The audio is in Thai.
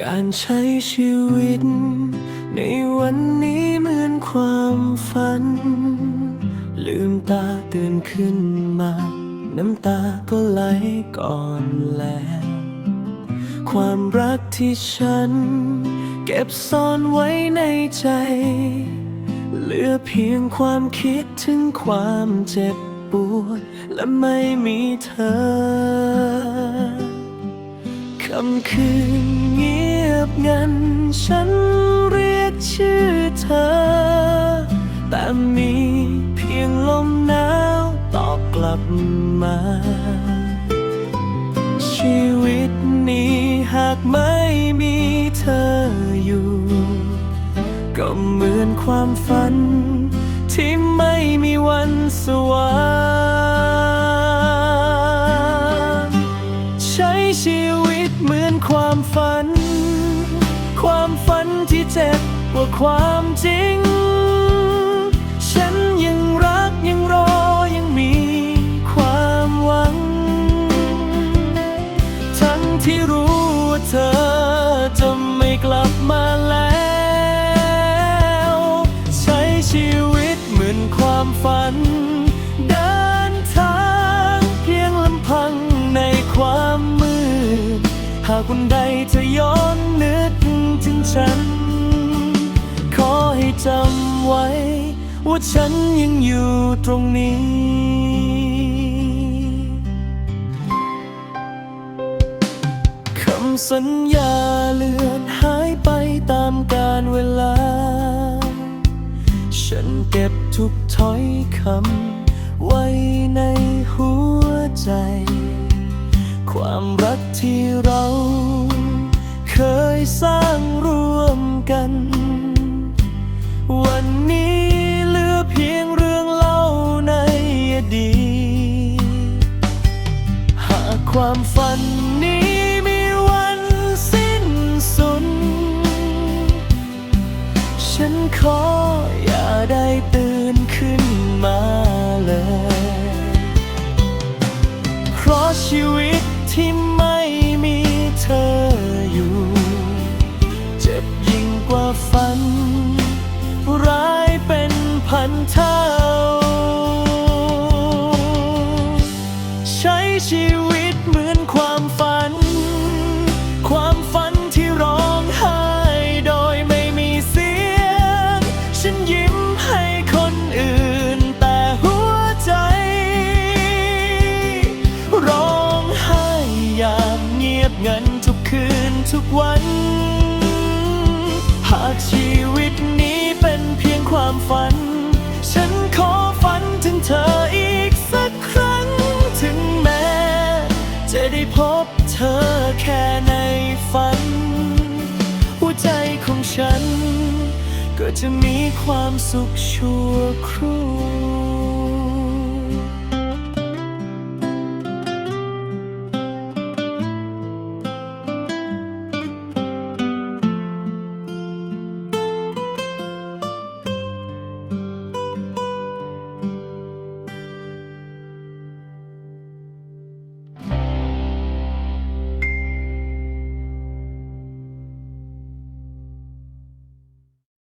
การใช้ชีวิต ในวันนี้เหมือนความฝัน ลืมตาตื่นขึ้นมา น้ำตาก็ไหลก่อนแล้ว ความรักที่ฉัน เก็บซ่อนไว้ในใจ เหลือเพียงความคิดถึงความเจ็บปวด และไม่มีเธอคำคืน งียบงันฉันเรียกชื่อเธอ แต่มีเพียงลมหนาวตอบกลับมา ชีวิตนี้หากไม่มีเธออยู่ ก็เหมือนความฝัน ความฝันที่เจ็บกว่าความจริง ฉันยังรักยังรอยังมีความหวัง ทั้งที่รู้ว่าเธอจะไม่กลับมาแล้ว ใช้ชีวิตเหมือนความฝันเดินทางเพียงลำพังในความมืดหากวันใด ฉัน ขอให้จำไว้ ว่าฉันยังอยู่ตรงนี้คำสัญญาเลือนหายไปตามกาลเวลา ฉันเก็บทุกถ้อยคำไว้ในหัวใจ ความรักที่เราเคยสร้าง ความฝันนี้มีวันสิ้นสุด ฉันขออย่าได้ตื่นขึ้นมาเลย เพราะชีวิตที่ไม่มีเธออยู่ เจ็บยิ่งกว่าฝัน ร้ายเป็นพันเท่า ใช้ชีวิต เงียบงันทุกคืนทุกวัน หากชีวิตนี้เป็นเพียงความฝัน ฉันขอฝันถึงเธออีกสักครั้ง ถึงแม้ จะได้พบเธอแค่ในฝัน หัวใจของฉัน ก็จะมีความสุขชั่วครู่